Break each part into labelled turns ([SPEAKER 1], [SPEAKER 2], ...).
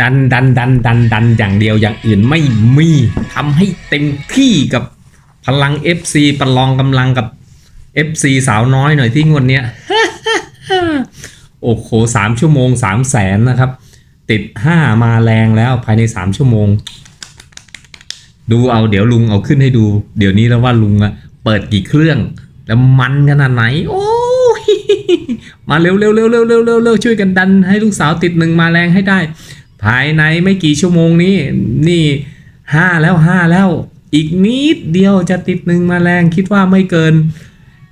[SPEAKER 1] ดันดันดันดันดันอย่างเดียวอย่างอื่นไม่มีทำให้เต็มที่กับพลัง FC ประลองกำลังกับ FC สาวน้อยหน่อยที่งวดเนี้ยโอ้โหสามชั่วโมงสามแสนนะครับ ติดห้ามาแรงแล้วภายในสามชั่วโมง ดูเอาเดี๋ยวลุงเอาขึ้นให้ดู เดี๋ยวนี้แล้วว่าลุงอะเปิดกี่เครื่อง แล้วมันขนาดไหน โอ้ยมาเร็วเร็วเร็วเร็วเร็วเร็วเร็วช่วยกันดันให้ลูกสาวติดหนึ่งมาแรงให้ได้ ภายในไม่กี่ชั่วโมงนี้ นี่ห้าแล้วห้าแล้ว อีกนิดเดียวจะติดหนึ่งมาแรงคิดว่าไม่เกิน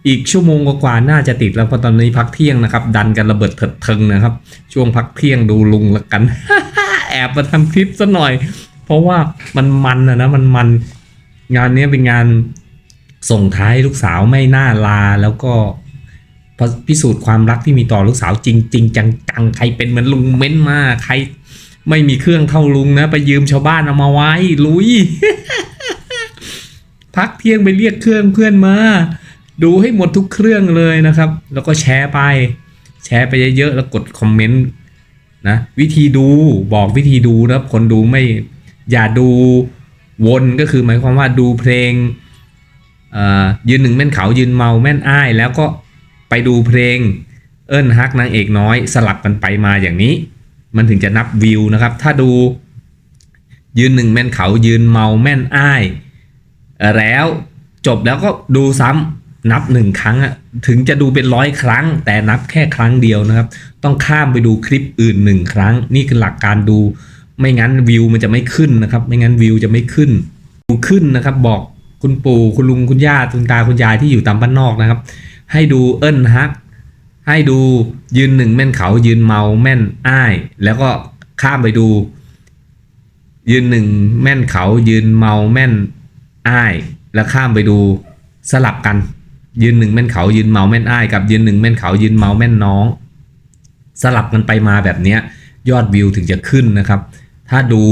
[SPEAKER 1] อีกชั่วโมงกว่าๆน่าจะติดแล้วเพราะตอนนี้พักเที่ยงนะครับ ดันกันระเบิดเถิดเทิงนะครับ ช่วงพักเที่ยงดูลุงละกัน แอบมาทำคลิปซะหน่อย เพราะว่ามันมันนะนะมันมันงานนี้เป็นงานส่งท้ายลูกสาวไม่น่าลาแล้วก็พิสูจน์ความรักที่มีต่อลูกสาวจริงจริงจังจังๆใครเป็นเหมือนลุงเม้นมาใคร ไม่มีเครื่องเท่าลุงนะ ไปยืมชาวบ้านเอามาไว้ ลุย พักเที่ยงไปเรียกเครื่องเพื่อนมา ดูให้หมดทุกเครื่องเลยนะครับ แล้วก็แชร์ไป แชร์ไปเยอะๆแล้วกดคอมเมนต์นะวิธีดูบอกวิธีดูนะครับ คนดูไม่อย่าดูวนก็คือหมายความว่าดูเพลงยืนหนึ่งแม่นเขายืนเมาแม่นอ้าย แล้วก็ไปดูเพลงเอิ้นฮักนางเอกน้อยสลับกันไปมาอย่างนี้ มันถึงจะนับวิวนะครับ ถ้าดูยืนหนึ่งแม่นเขายืนเมาแม่นอ้าย แล้วจบแล้วก็ดูซ้ำนับหนึ่งครั้งอะถึงจะดูเป็นร้อยครั้ง แต่นับแค่ครั้งเดียวนะครับ ต้องข้ามไปดูคลิปอื่นหนึ่งครั้ง นี่คือหลักการดู ไม่งั้นวิวมันจะไม่ขึ้นนะครับ ไม่งั้นวิวจะไม่ขึ้นดูขึ้นนะครับ บอกคุณปู่คุณลุงคุณย่าคุณตาคุณยายที่อยู่ตามบ้านนอกนะครับ ให้ดูเอิ้นฮัก ให้ดูยืนหนึ่งแม่นเขายืนเมาแม่นอ้าย แล้วก็ข้ามไปดู ยืนหนึ่งแม่นเขายืนเมาแม่นอ้าย แล้วข้ามไปดูสลับกัน ยืนหนึ่งแม่นเขายืนเมาแม่นอ้าย กับยืนหนึ่งแม่นเขายืนเมาแม่นน้อง สลับกันไปมาแบบเนี้ยยอดวิวถึงจะขึ้นนะครับ ถ้าดู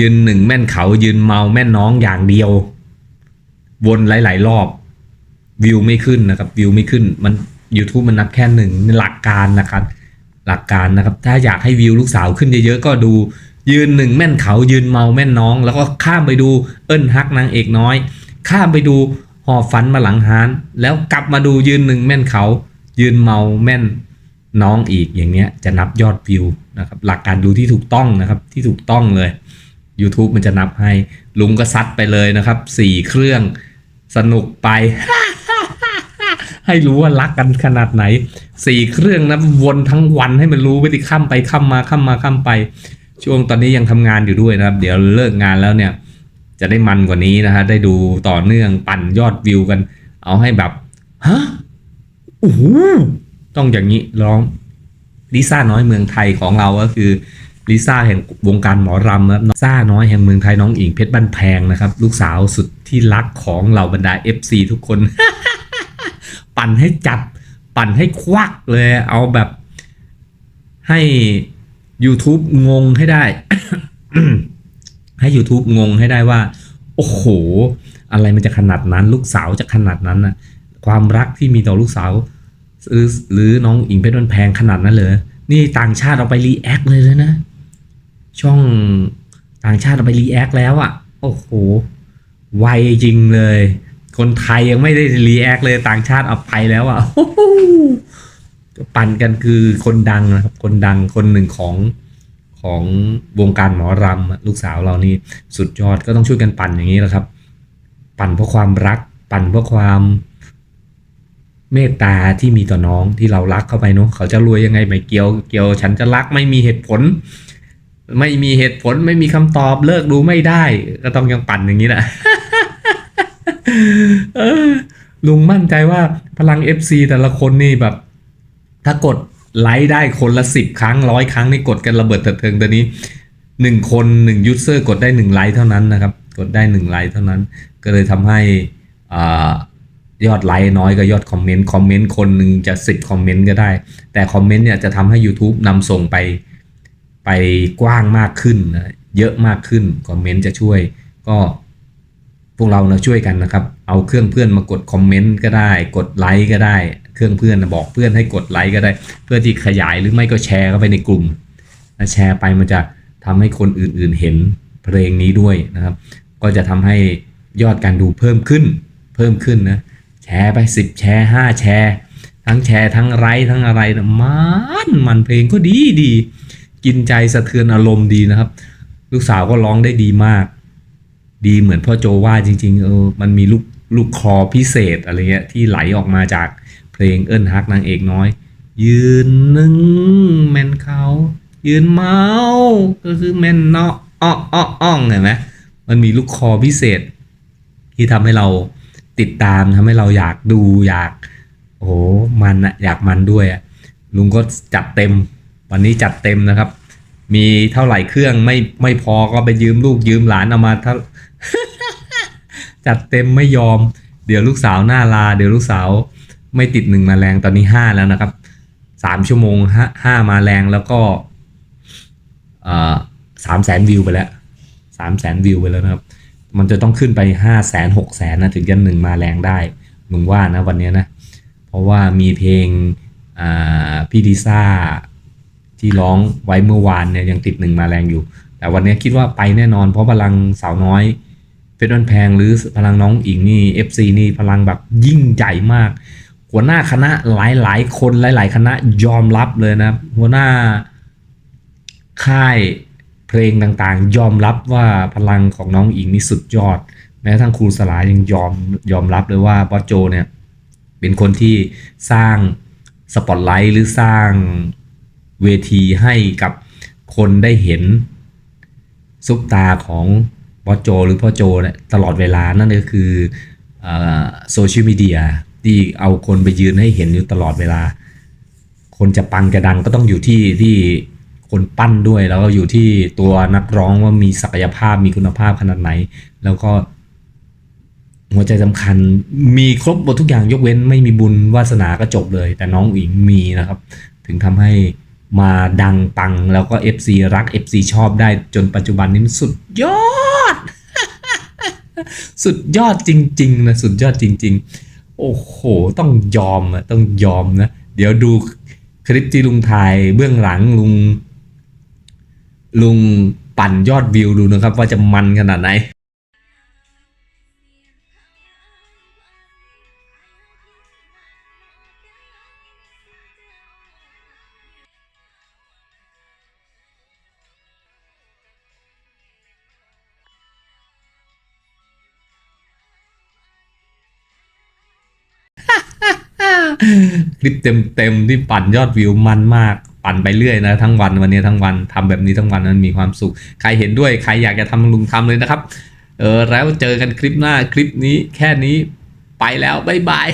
[SPEAKER 1] ยืนหนึ่งแม่นเขายืนเมาแม่นน้องอย่างเดียว วนหลาย ๆ รอบวิวไม่ขึ้นนะครับวิวไม่ขึ้นมัน YouTube มันนับแค่หนึ่งหลักการนะครับ หลักการนะครับ ถ้าอยากให้วิวลูกสาวขึ้นเยอะๆ ก็ดูยืนหนึ่งแม่นเขายืนเมาแม่นน้อง แล้วก็ข้ามไปดูเอิ้นฮักนางเอกน้อย ข้ามไปดูหอฝันมาหลังฮานแล้วกลับมาดูยืนหนึ่งแม่นเขา ยืนเมาแม่นน้องอีกอย่างเงี้ยจะนับยอดวิวนะครับ หลักการดูที่ถูกต้องนะครับที่ถูกต้องเลย YouTube มันจะนับให้ลุงก็ซัดไปเลยนะครับสี่เครื่องสนุกไป ให้รู้ว่ารักกันขนาดไหนสี่เครื่องนะวนทั้งวันให้มันรู้ไปที่ข้ามไปข้ามมาข้ามมาข้ามไป ช่วงตอนนี้ยังทำงานอยู่ด้วยนะครับ เดี๋ยวเลิกงานแล้วเนี่ย จะได้มันกว่านี้นะฮะได้ดูต่อเนื่องปั่นยอดวิวกัน เอาให้แบบฮะโอ้โหต้องอย่างนี้ร้องลิซ่าน้อยเมืองไทยของเราก็คือลิซ่าแห่งวงการหมอรำนะครับลิซ่าน้อยแห่งเมืองไทยน้องอิงเพชรบ้านแพงนะครับ ลูกสาวสุดที่รักของเหล่าบรรดา FC ทุกคน ปั่นให้จับ ปั่นให้ควักเลย เอาแบบให้ YouTube งงให้ได้ ให้ YouTube งงให้ได้ว่า โอ้โห อะไรมันจะขนาดนั้น ลูกสาวจะขนาดนั้นนะความรักที่มีต่อลูกสาว หรือหรือน้องอิงเพชรมันแพงขนาดนั้นเลยนี่ต่างชาติเอาไปรีแอคเลยเลยนะ ช่องต่างชาติเอาไปรีแอคแล้วอะ่ะ โอ้โห ไวจริงเลย คนไทยยังไม่ได้รีแอคเลยต่างชาติเอาไปแล้วอะ่ะปั่นกันคือคนดังนะครับ คนดังคนหนึ่งของของวงการหมอรำลูกสาวเรานี่สุดยอดก็ต้องช่วยกันปั่นอย่างนี้แหละครับ ปั่นเพราะความรัก ปั่นเพราะความเมตตาที่มีต่อน้องที่เรารักเข้าไปเนาะเขาจะรวยยังไงไม่เกี่ยวเกี่ยว ฉันจะรักไม่มีเหตุผล ไม่มีเหตุผลไม่มีคำตอบเลิกดูไม่ได้ ก็ต้องยังปั่นอย่างนี้แหละ ลุงมั่นใจว่าพลัง FC แต่ละคนนี่แบบ ถ้ากดไลค์ได้คนละสิบครั้งร้อยครั้งนี่กดกันระเบิดเถิดเทิงตัวนี้หนึ่งคนหนึ่งยูเซอร์กดได้หนึ่งไลค์เท่านั้นนะครับ กดได้หนึ่งไลค์เท่านั้น ก็เลยทำให้อ่ยอดไลค์น้อยก็ยอดคอมเมนต์คอมเมนต์คนหนึ่งจะสิบคอมเมนต์ก็ได้ แต่คอมเมนต์เนี่ยจะทำให้ YouTube นำส่งไปไปกว้างมากขึ้นนะเยอะมากขึ้นคอมเมนต์จะช่วยก็ พวกเราเนะช่วยกันนะครับ เอาเครื่องเพื่อนมากดคอมเมนต์ก็ได้ กดไลค์ก็ได้ เครื่องเพื่อนนะบอกเพื่อนให้กดไลค์ก็ได้ เพื่อที่ขยายหรือไม่ก็แชร์เข้าไปในกลุ่มนะแชร์ไปมันจะทำให้คนอื่นๆเห็นเพลงนี้ด้วยนะครับ ก็จะทำให้ยอดการดูเพิ่มขึ้น เพิ่มขึ้นนะ แชร์ไป 10 แชร์ 5 แชร์ ทั้งแชร์ทั้งไลค์ทั้งอะไรนะมันมันเพลงก็ดีดี กินใจสะเทือนอารมณ์ดีนะครับ ลูกสาวก็ร้องได้ดีมาก ดีเหมือนพ่อโจว่าจริง ๆ เออมันมีลูกลูกคอพิเศษอะไรเงี้ยที่ไหลออกมาจากเพลงเอิ้นฮักนางเอกน้อย ยืนหนึ่งแม่นเขา ยืนเมาก็คือแม่นเนาะอ้ออ้ออ้องเห็นไหมมันมีลูกคอพิเศษ ที่ทำให้เราติดตามทำให้เราอยากดูอยาก โอ้โหมันอะอยากมันด้วยอะลุงก็จัดเต็ม วันนี้จัดเต็มนะครับ มีเท่าไหร่เครื่องไม่ไม่พอก็ไปยืมลูกยืมหลานเอามาเท่า จัดเต็มไม่ยอม เดี๋ยวลูกสาวหน้าลา เดี๋ยวลูกสาวไม่ติดหนึ่งมาแรงตอนนี้ห้าแล้วนะครับสามชั่วโมงห้าห้ามาแรงแล้วก็สามแสนวิวไปแล้วสามแสนวิวไปแล้วนะครับ มันจะต้องขึ้นไปห้าแสนหกแสนนะถึงจะหนึ่งมาแรงได้ลุงว่านะวันนี้นะ เพราะว่ามีเพลงพี่ดิซ่าที่ร้องไว้เมื่อวานเนี่ยยังติดหนึ่งมาแรงอยู่ แต่วันนี้คิดว่าไปแน่นอนเพราะพลังสาวน้อย เพชรวันแพงหรือพลังน้องอิงนี่ FC นี่พลังแบบยิ่งใหญ่มาก หัวหน้าคณะหลายๆ คนหลาย ๆ คณะยอมรับเลยนะหัวหน้าค่ายเพลงต่างๆ ยอมรับว่าพลังของน้องอิงนี่สุดยอด แม้กระทั่งครูสลายังยอมยอมรับเลยว่าบอสโจเนี่ยเป็นคนที่สร้างสปอตไลท์หรือสร้างเวทีให้กับคนได้เห็นซุปตาของ บอสโจหรือพ่อโจเนี่ยตลอดเวลานั่นก็คือโซเชียลมีเดียที่เอาคนไปยืนให้เห็นอยู่ตลอดเวลา คนจะปังจะดังก็ต้องอยู่ที่ที่คนปั้นด้วย แล้วก็อยู่ที่ตัวนักร้องว่ามีศักยภาพมีคุณภาพขนาดไหน แล้วก็ หัวใจสำคัญมีครบหมดทุกอย่างยกเว้น ไม่มีบุญวาสนาก็จบเลย แต่น้องอิงมีนะครับ ถึงทำให้มาดังปังแล้วก็ FC รัก FC ชอบได้จนปัจจุบันนี้มันสุดยอด สุดยอดจริงๆนะสุดยอดจริง ๆ โอ้โห ต้องยอมอะต้องยอมนะ เดี๋ยวดูคลิปที่ลุงถ่ายเบื้องหลังลุง ลุงปั่นยอดวิวดูนะครับ ว่าจะมันขนาดไหน คลิปเต็มเต็มที่ปั่นยอดวิวมันมาก ปั่นไปเรื่อยนะ ทั้งวันวันนี้ทั้งวันทำแบบนี้ทั้งวันมันมีความสุข ใครเห็นด้วยใครอยากจะทำลุงทำเลยนะครับ เออแล้วเจอกันคลิปหน้าคลิปนี้แค่นี้ไปแล้วบ๊ายบาย